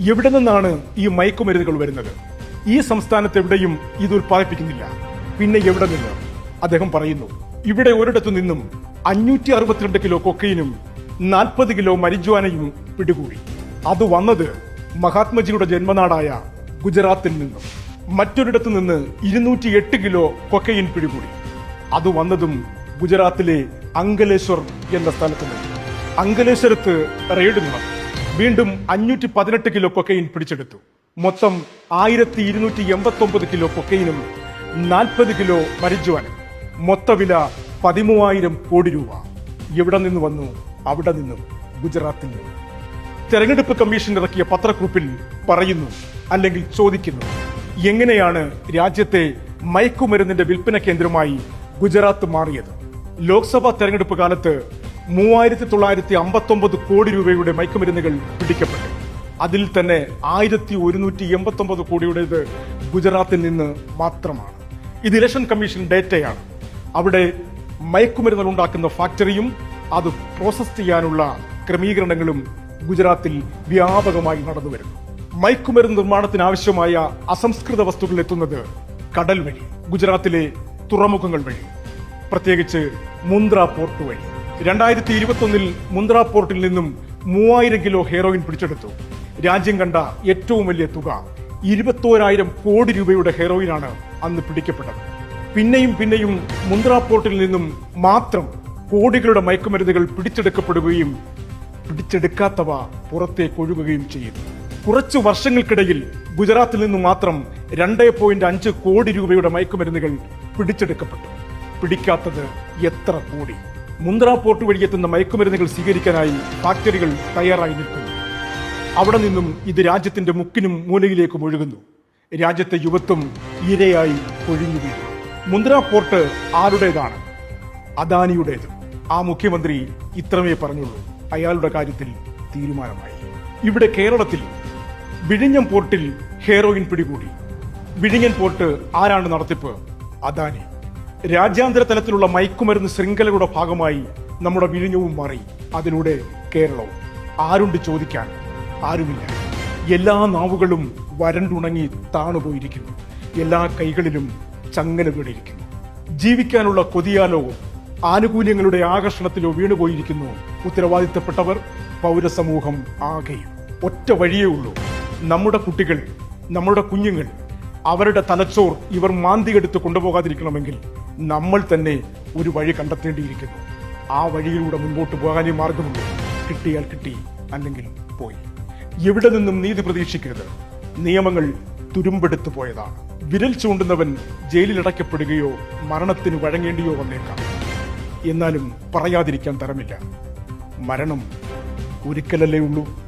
എവിടെ നിന്നാണ് ഈ മയക്കുമരുന്നുകൾ വരുന്നത്? ഈ സംസ്ഥാനത്ത് എവിടെയും ഇത് ഉൽപ്പാദിപ്പിക്കുന്നില്ല. പിന്നെ എവിടെ നിന്ന്? അദ്ദേഹം പറയുന്നു ഇവിടെ ഒരിടത്തു നിന്നും അഞ്ഞൂറ്റി അറുപത്തിരണ്ട് കിലോ കൊക്കൈനും നാൽപ്പത് കിലോ മരിജ്വാനയും പിടികൂടി. അത് വന്നത് മഹാത്മജിയുടെ ജന്മനാടായ ഗുജറാത്തിൽ നിന്നും. മറ്റൊരിടത്തു നിന്ന് ഇരുന്നൂറ്റി എട്ട് കിലോ കൊക്കൈൻ പിടികൂടി. അത് വന്നതും ഗുജറാത്തിലെ അങ്കലേശ്വർ എന്ന സ്ഥലത്ത് നിന്ന് അങ്കലേശ്വരത്ത് റെയ്ഡ് നടന്നു. വീണ്ടും അഞ്ഞൂറ്റി പതിനെട്ട് കിലോ കൊക്കൈൻ പിടിച്ചെടുത്തു. മൊത്തം ആയിരത്തി ഇരുന്നൂറ്റി എൺപത്തി ഒമ്പത് കിലോ കൊക്കൈനും നാൽപ്പത് കിലോ മരിജുവാനും. മൊത്തവില പതിമൂവായിരം കോടി രൂപ. എവിടെ നിന്ന് വന്നു? അവിടെ നിന്നും ഗുജറാത്തിൽ നിന്നും. തെരഞ്ഞെടുപ്പ് കമ്മീഷൻ ഇറക്കിയ പത്രക്കുറിപ്പിൽ പറയുന്നു അല്ലെങ്കിൽ ചോദിക്കുന്നു എങ്ങനെയാണ് രാജ്യത്തെ മയക്കുമരുന്നിന്റെ വിൽപ്പന കേന്ദ്രമായി ഗുജറാത്ത് മാറിയത്? ലോക്സഭാ തെരഞ്ഞെടുപ്പ് കാലത്ത് മൂവായിരത്തി തൊള്ളായിരത്തി അമ്പത്തൊമ്പത് കോടി രൂപയുടെ മയക്കുമരുന്നുകൾ പിടിക്കപ്പെട്ടു. അതിൽ തന്നെ ആയിരത്തി ഒരുന്നൂറ്റി എൺപത്തി ഒമ്പത് കോടിയുടേത് ഗുജറാത്തിൽ നിന്ന് മാത്രമാണ്. ഇത് ഇലക്ഷൻ കമ്മീഷൻ ഡേറ്റയാണ്. അവിടെ മയക്കുമരുന്നുകൾ ഉണ്ടാക്കുന്ന ഫാക്ടറിയും അത് പ്രോസസ് ചെയ്യാനുള്ള ക്രമീകരണങ്ങളും ഗുജറാത്തിൽ വ്യാപകമായി നടന്നു വരുന്നു. മയക്കുമരുന്ന് നിർമ്മാണത്തിന് ആവശ്യമായ അസംസ്കൃത വസ്തുക്കൾ എത്തുന്നത് കടൽ വഴി ഗുജറാത്തിലെ തുറമുഖങ്ങൾ വഴി പ്രത്യേകിച്ച് മുന്ദ്ര പോർട്ട് വഴി. രണ്ടായിരത്തി ഇരുപത്തൊന്നിൽ മുന്ദ്ര പോർട്ടിൽ നിന്നും മൂവായിരം കിലോ ഹെറോയിൻ പിടിച്ചെടുത്തു. രാജ്യം കണ്ട ഏറ്റവും വലിയ തുക ഇരുപത്തോരായിരം കോടി രൂപയുടെ ഹെറോയിനാണ് അന്ന് പിടിക്കപ്പെട്ടത്. പിന്നെയും പിന്നെയും മുന്ദ്ര പോർട്ടിൽ നിന്നും മാത്രം കോടികളുടെ മയക്കുമരുന്നുകൾ പിടിച്ചെടുക്കപ്പെടുകയും പിടിച്ചെടുക്കാത്തവ പുറത്തേക്ക് ഒഴുകുകയും ചെയ്യും കുറച്ചു വർഷങ്ങൾക്കിടയിൽ ഗുജറാത്തിൽ നിന്ന് മാത്രം രണ്ടേ പോയിന്റ് അഞ്ച് കോടി രൂപയുടെ മയക്കുമരുന്നുകൾ പിടിച്ചെടുക്കപ്പെട്ടു. പിടിക്കാത്തത് എത്ര കോടി? മുന്ദ്ര പോർട്ട് വഴി എത്തുന്ന മയക്കുമരുന്നുകൾ സ്വീകരിക്കാനായി ഫാക്ടറികൾ തയ്യാറായി നിൽക്കുന്നു. അവിടെ നിന്നും ഇത് രാജ്യത്തിന്റെ മുക്കിനും മൂലയിലേക്കും ഒഴുകുന്നു. രാജ്യത്തെ യുവത്വം ഇരയായി ഒഴിഞ്ഞു വീഴും മുന്ദ്ര പോർട്ട് ആരുടേതാണ്? അദാനിയുടേത്. ആ മുഖ്യമന്ത്രി ഇത്രമേ പറഞ്ഞുള്ളൂ. അയാളുടെ കാര്യത്തിൽ തീരുമാനമായി. ഇവിടെ കേരളത്തിൽ വിഴിഞ്ഞം പോർട്ടിൽ ഹെറോയിൻ പിടികൂടി. വിഴിഞ്ഞൻ പോർട്ട് ആരാണ് നടത്തിപ്പ്? അദാനി. രാജ്യാന്തര തലത്തിലുള്ള മയക്കുമരുന്ന് ശൃംഖലയുടെ ഭാഗമായി നമ്മുടെ വിഴിഞ്ഞവും മാറി. അതിലൂടെ കേരളവും ആരുണ്ട് ചോദിക്കാൻ? ആരുമില്ല. എല്ലാ നാവുകളും വരണ്ടുണങ്ങി താണുപോയിരിക്കുന്നു. എല്ലാ കൈകളിലും ചങ്ങല വീണിരിക്കുന്നു ജീവിക്കാനുള്ള കൊതിയാലോ ആനുകൂല്യങ്ങളുടെ ആകർഷണത്തിലോ വീണുപോയിരിക്കുന്നു ഉത്തരവാദിത്തപ്പെട്ടവർ. പൗരസമൂഹം ആകെയും. ഒറ്റ വഴിയേ ഉള്ളൂ. നമ്മുടെ കുട്ടികൾ നമ്മുടെ കുഞ്ഞുങ്ങൾ അവരുടെ തലച്ചോർ ഇവർ മാന്തിയെടുത്ത് കൊണ്ടുപോകാതിരിക്കണമെങ്കിൽ നമ്മൾ തന്നെ ഒരു വഴി കണ്ടെത്തേണ്ടിയിരിക്കുന്നു. ആ വഴിയിലൂടെ മുൻപോട്ട് പോകാനേ മാർഗമുണ്ട് കിട്ടിയാൽ കിട്ടി അല്ലെങ്കിൽ പോയി. എവിടെ നിന്നും നീതി പ്രതീക്ഷിക്കരുത്. നിയമങ്ങൾ തുരുമ്പെടുത്തു പോയതാണ്. വിരൽ ചൂണ്ടുന്നവൻ ജയിലിലടയ്ക്കപ്പെടുകയോ മരണത്തിന് വഴങ്ങേണ്ടിയോ വന്നേക്കാം. എന്നാലും പറയാതിരിക്കാൻ തരമില്ല. മരണം ഒരിക്കലല്ലേ ഉള്ളൂ.